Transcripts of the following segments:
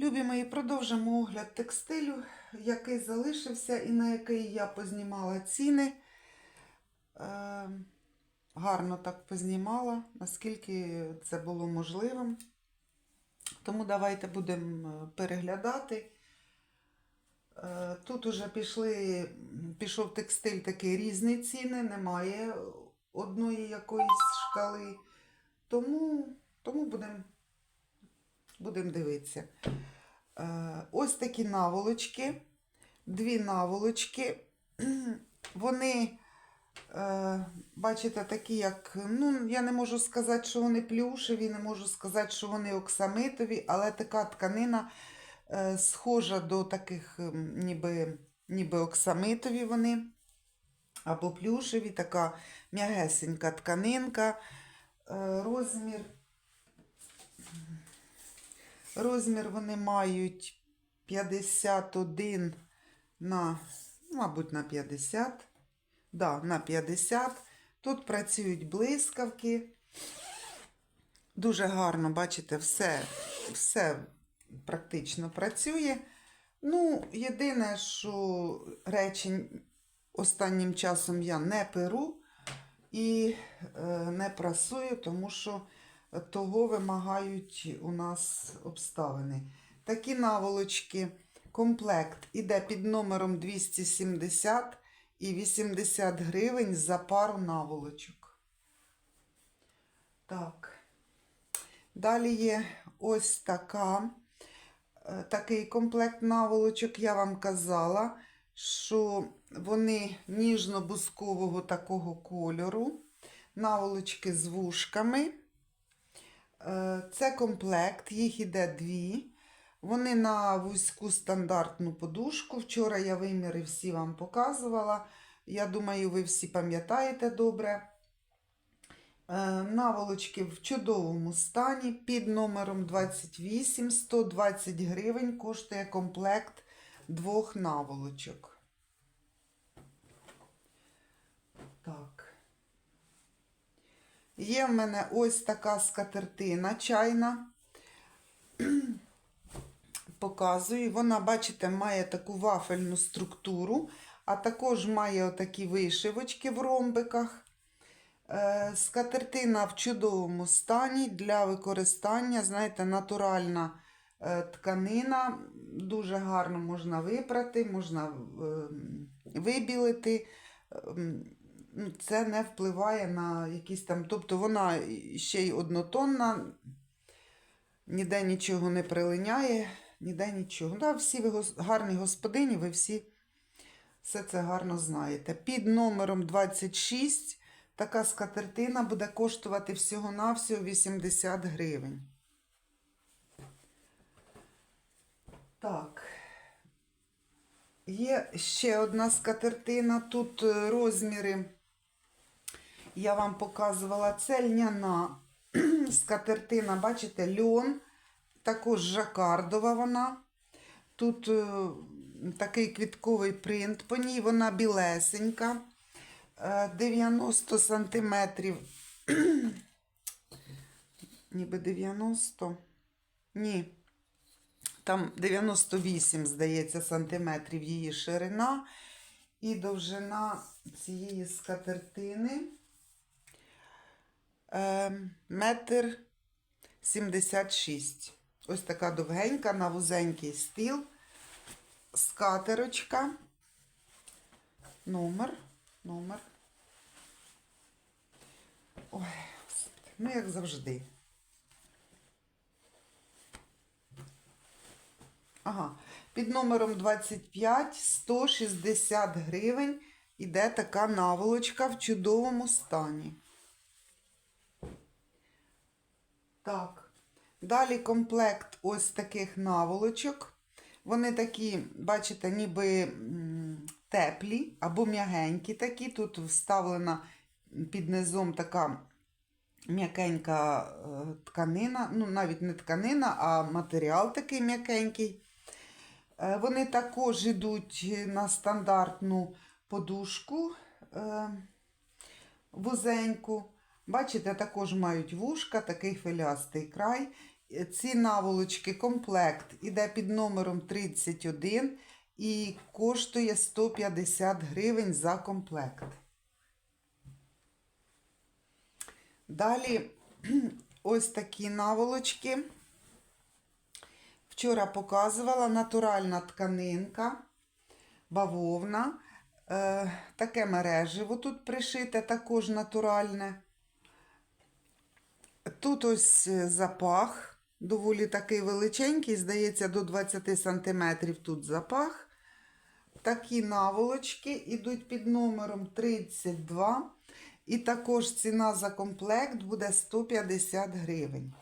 Любі мої, продовжимо огляд текстилю, який залишився і на який я познімала ціни. Е, гарно так познімала, наскільки це було можливим. Тому давайте будемо переглядати. Е, Тут уже пішли, пішов текстиль такий різні ціни, немає одної якоїсь шкали. Тому, тому будемо будем дивитися. Е, Ось такі наволочки, дві наволочки. Вони, е, бачите, такі, як, ну, я не можу сказати, що вони плюшеві, не можу сказати, що вони оксамитові, але така тканина е, схожа до таких, ніби, ніби оксамитові вони, або плюшеві, така м'ягесенька тканинка, розмір. Розмір вони мають 51 на, мабуть, на 50. Да, на 50. Тут працюють блискавки. Дуже гарно, бачите, все, все практично працює. Ну, єдине, що речі останнім часом я не перу і е, не прасую, тому що того вимагають у нас обставини. Такі наволочки, комплект іде під номером 270 і 80 гривень за пару наволочок. Так. Далі є ось така, е, такий комплект наволочок. Я вам казала, що вони ніжно-бускового такого кольору, наволочки з вушками. Е, Це комплект, їх іде дві. Вони на вузьку стандартну подушку. Вчора я виміри всі вам показувала. Я думаю, ви всі пам'ятаєте добре. Е, Наволочки в чудовому стані під номером 28, 120 гривень коштує комплект двох наволочок. Так. Є в мене ось така скатертина чайна. Показую. Вона, бачите, має таку вафельну структуру, а також має отакі вишивочки в ромбиках. Е, Скатертина в чудовому стані для використання, знаєте, натуральна е, тканина. Дуже гарно можна випрати, можна е, вибілити. Це не впливає на якісь там. Тобто вона ще й однотонна, ніде нічого не прилиняє, ніде нічого. Да, всі ви гарні господині, ви всі все це гарно знаєте. Під номером 26 така скатертина буде коштувати всього-навсього 80 гривень. Так. Є ще одна скатертина. Тут е, розміри. Я вам показувала це льняна скатертина, бачите, льон, також жакардова вона. Тут е, такий квітковий принт по ній, вона білесенька, е, 90 сантиметрів. Ніби 90. Ні. Там 98, здається, сантиметрів її ширина і довжина цієї скатертини метр 76. Ось така довгенька на вузенький стіл. Скатерочка. Номер. Номер. Ой, ну як завжди. Ага, під номером 25 160 гривень іде така наволочка в чудовому стані. Так, далі комплект ось таких наволочок. Вони такі, бачите, ніби теплі або м'ягенькі такі. Тут вставлена під низом така м'якенька е, тканина, ну навіть не тканина, а матеріал такий м'якенький. Е, Вони також йдуть на стандартну подушку е, вузеньку. Бачите, також мають вушка, такий хвилястий край. ці наволочки комплект іде під номером 31 і коштує 150 гривень за комплект. Далі ось такі наволочки. Вчора показувала натуральна тканинка, бавовна. Е, таке мереживо тут пришите, також натуральне. Тут ось е, запах, доволі такий величенький, здається, до 20 см тут запах. Такі наволочки йдуть під номером 32. І також ціна за комплект буде 150 гривень.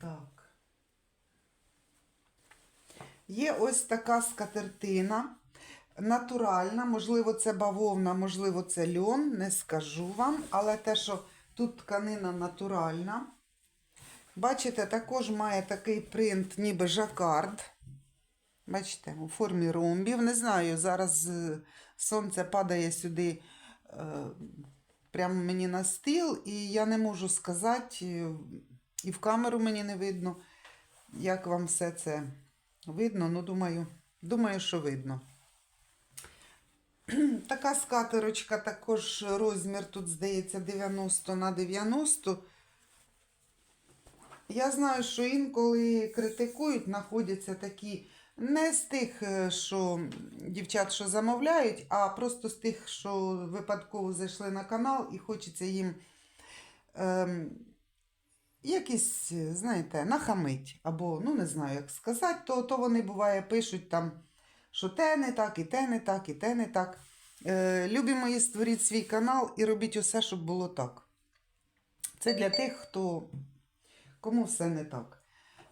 Так. Є ось така скатертина. Натуральна, можливо, це бавовна, можливо, це льон, не скажу вам, але те, що тут тканина натуральна. Бачите, також має такий принт, ніби жакард. Бачите, у формі ромбів. Не знаю, зараз е, сонце падає сюди е, прямо мені на стіл, і я не можу сказати, е, і в камеру мені не видно, як вам все це видно. Ну, думаю, думаю, що видно. Така скатерочка, також розмір тут, здається, 90 на 90. Я знаю, що інколи критикують, знаходяться такі не з тих, е, що дівчат, що замовляють, а просто з тих, що випадково зайшли на канал і хочеться їм ем, якісь, знаєте, нахамить. Або, ну не знаю, як сказати, то, то вони буває пишуть там, що те не так, і те не так, і те не так. Е, любі мої, створіть свій канал і робіть усе, щоб було так. Це для тих, хто кому все не так.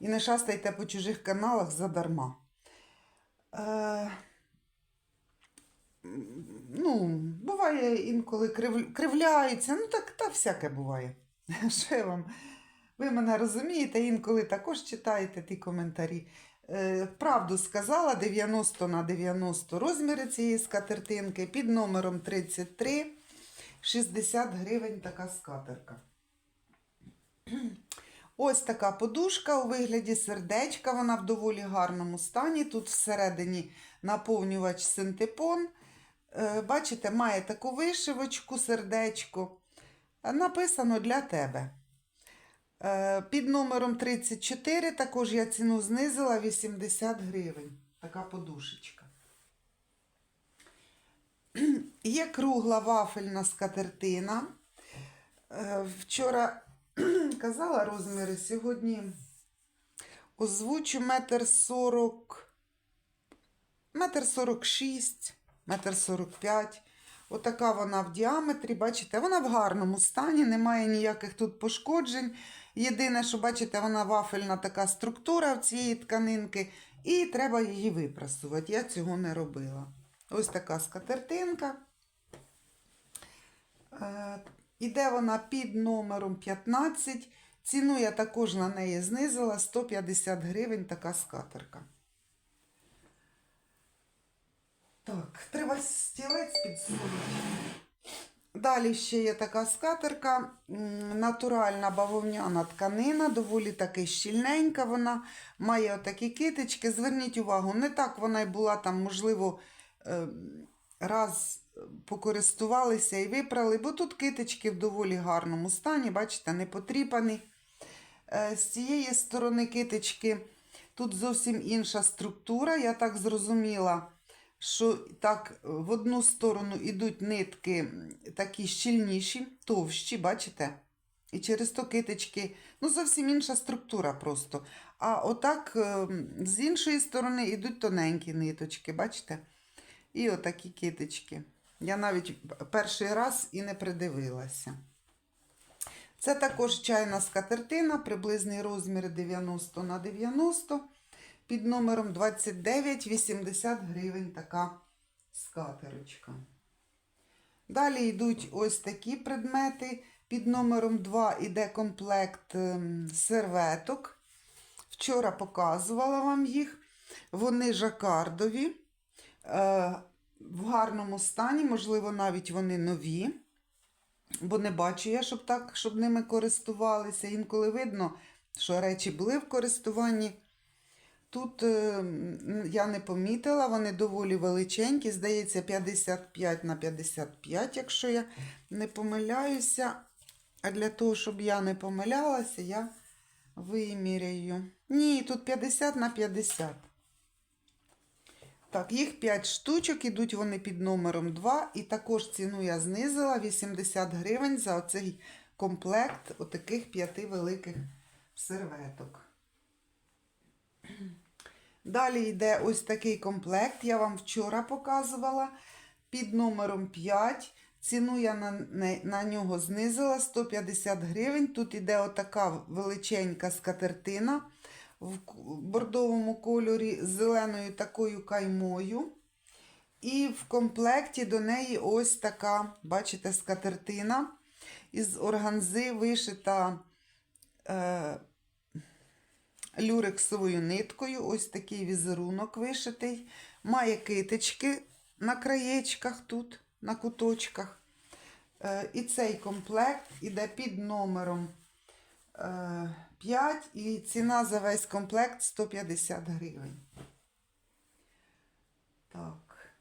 І не шастайте по чужих каналах задарма. Е, ну, буває інколи крив, кривляються. Ну, так та всяке буває. Що я вам? Ви мене розумієте, інколи також читаєте ті коментарі. Е, правду сказала 90 на 90 розміри цієї скатертинки під номером 33 60 гривень така скатерка. Ось така подушка у вигляді сердечка, вона в доволі гарному стані. Тут всередині наповнювач синтепон. Е, Бачите, має таку вишивочку, сердечко. Написано для тебе. Е, Під номером 34 також я ціну знизила 80 гривень. Така подушечка. Є кругла вафельна скатертина. Е, Вчора казала розміри, сьогодні озвучу метр сорок, метр сорок шість, метр сорок п'ять. Отака вона в діаметрі, бачите, вона в гарному стані, немає ніяких тут пошкоджень. Єдине, що бачите, вона вафельна така структура в цієї тканинки, і треба її випрасувати. Я цього не робила. Ось така скатертинка. Е, Іде вона під номером 15. Ціну я також на неї знизила 150 гривень така скатерка. Так, треба стілець підсунути. Далі ще є така скатерка, натуральна бавовняна тканина, доволі таки щільненька вона, має отакі китички. Зверніть увагу, не так вона й була там, можливо, е, раз покористувалися і випрали, бо тут китички в доволі гарному стані, бачите, не потріпані. Е, З цієї сторони китички тут зовсім інша структура, я так зрозуміла що так в одну сторону йдуть нитки такі щільніші, товщі, бачите? І через то китички, ну зовсім інша структура просто. А отак е, з іншої сторони йдуть тоненькі ниточки, бачите? І отакі китички. Я навіть перший раз і не придивилася. Це також чайна скатертина, приблизний розмір 90 на 90 під номером 29 80 гривень така скатерочка. Далі йдуть ось такі предмети. Під номером 2 іде комплект ем, серветок. Вчора показувала вам їх. Вони жакардові, е, в гарному стані, можливо, навіть вони нові. Бо не бачу я, щоб так, щоб ними користувалися. Інколи видно, що речі були в користуванні. Тут е, я не помітила, вони доволі величенькі, здається, 55 на 55, якщо я не помиляюся. А для того, щоб я не помилялася, я виміряю. Ні, тут 50 на 50. Так, їх 5 штучок, ідуть вони під номером 2. І також ціну я знизила 80 гривень за оцей комплект отаких 5 великих серветок. Далі йде ось такий комплект. Я вам вчора показувала під номером 5. Ціну я на, на, нього знизила 150 гривень. Тут іде отака величенька скатертина в бордовому кольорі з зеленою такою каймою. І в комплекті до неї ось така, бачите, скатертина із органзи вишита е, люрексовою ниткою. Ось такий візерунок вишитий. Має китички на краєчках тут, на куточках. Е, і цей комплект іде під номером е, 5 і ціна за весь комплект 150 гривень. Так.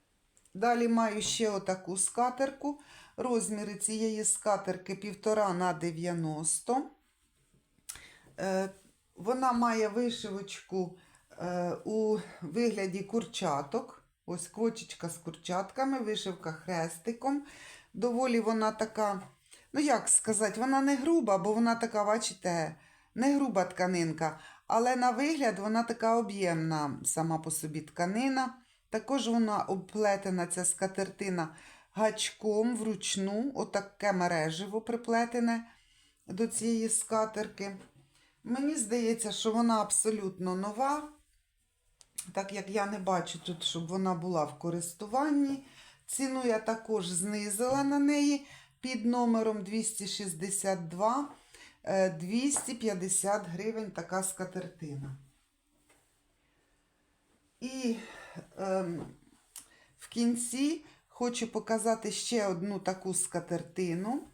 Далі маю ще отаку скатерку. Розміри цієї скатерки 1,5 на 90. Вона має вишивочку е, у вигляді курчаток. Ось квочечка з курчатками, вишивка хрестиком. Доволі вона така, ну як сказати, вона не груба, бо вона така, бачите, не груба тканинка. Але на вигляд вона така об'ємна сама по собі тканина. Також вона обплетена, ця скатертина гачком вручну, отаке мереживо приплетене до цієї скатерки. Мені здається, що вона абсолютно нова, так як я не бачу тут, щоб вона була в користуванні. Ціну я також знизила на неї під номером 262 е, 250 гривень така скатертина. І ем, в кінці хочу показати ще одну таку скатертину.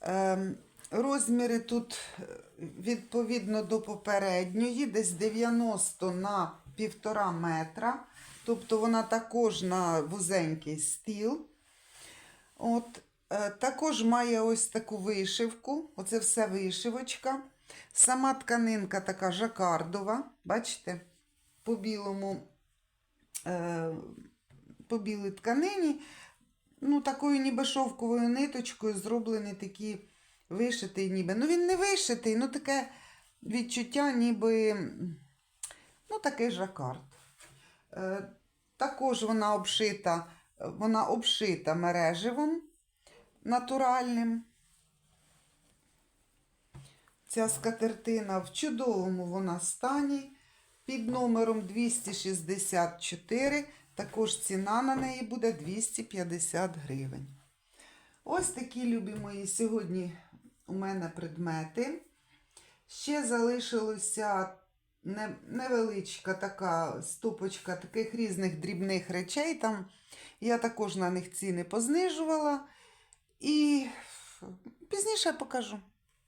Ем, розміри тут е, відповідно до попередньої, десь 90 на 1,5 метра. Тобто вона також на вузенький стіл. От, е, також має ось таку вишивку. Оце все вишивочка. Сама тканинка така жакардова. Бачите? По білому, е, по білій тканині. Ну, такою ніби шовковою ниточкою зроблені такі вишитий, ніби. Ну, він не вишитий, ну таке відчуття, ніби ну, такий жакард. Е, Також вона обшита, вона обшита мереживом натуральним. Ця скатертина в чудовому вона стані під номером 264. Також ціна на неї буде 250 гривень. Ось такі любі мої сьогодні у мене предмети. Ще залишилося невеличка така стопочка таких різних дрібних речей. Там я також на них ціни познижувала. І пізніше покажу.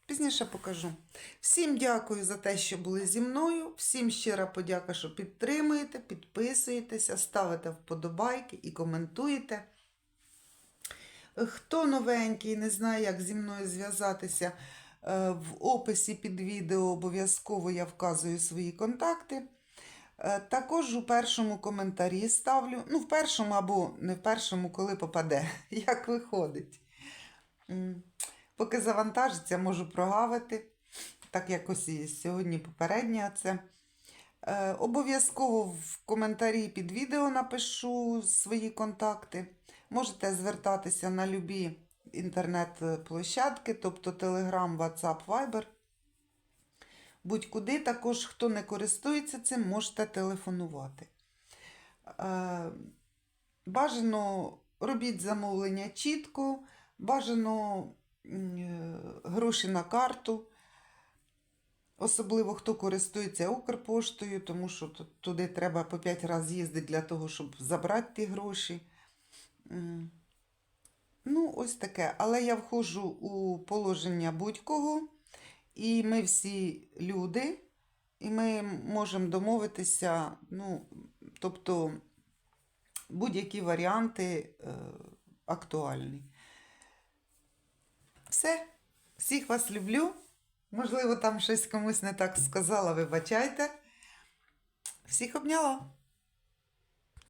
Пізніше покажу. Всім дякую за те, що були зі мною. Всім щира подяка, що підтримуєте, підписуєтеся, ставите вподобайки і коментуєте. Хто новенький, не знає, як зі мною зв'язатися, е, в описі під відео обов'язково я вказую свої контакти. Е, Також у першому коментарі ставлю, ну, в першому або не в першому, коли попаде, як виходить. Поки завантажиться, можу прогавити, так якось і сьогодні попереднє це. Е, обов'язково в коментарі під відео напишу свої контакти. Можете звертатися на любі інтернет-площадки, тобто Telegram, WhatsApp, Viber. Будь-куди також, хто не користується цим, можете телефонувати. Е, Бажано робіть замовлення чітко, бажано е, гроші на карту. Особливо хто користується Укрпоштою, тому що туди треба по 5 разів їздити для того, щоб забрати ті гроші. М. Ну, ось таке. Але я входжу у положення будь-кого і ми всі люди, і ми можемо домовитися, ну, тобто будь-які варіанти е, актуальні. Все, всіх вас люблю. Можливо, там щось комусь не так сказала, вибачайте. Всіх обняла.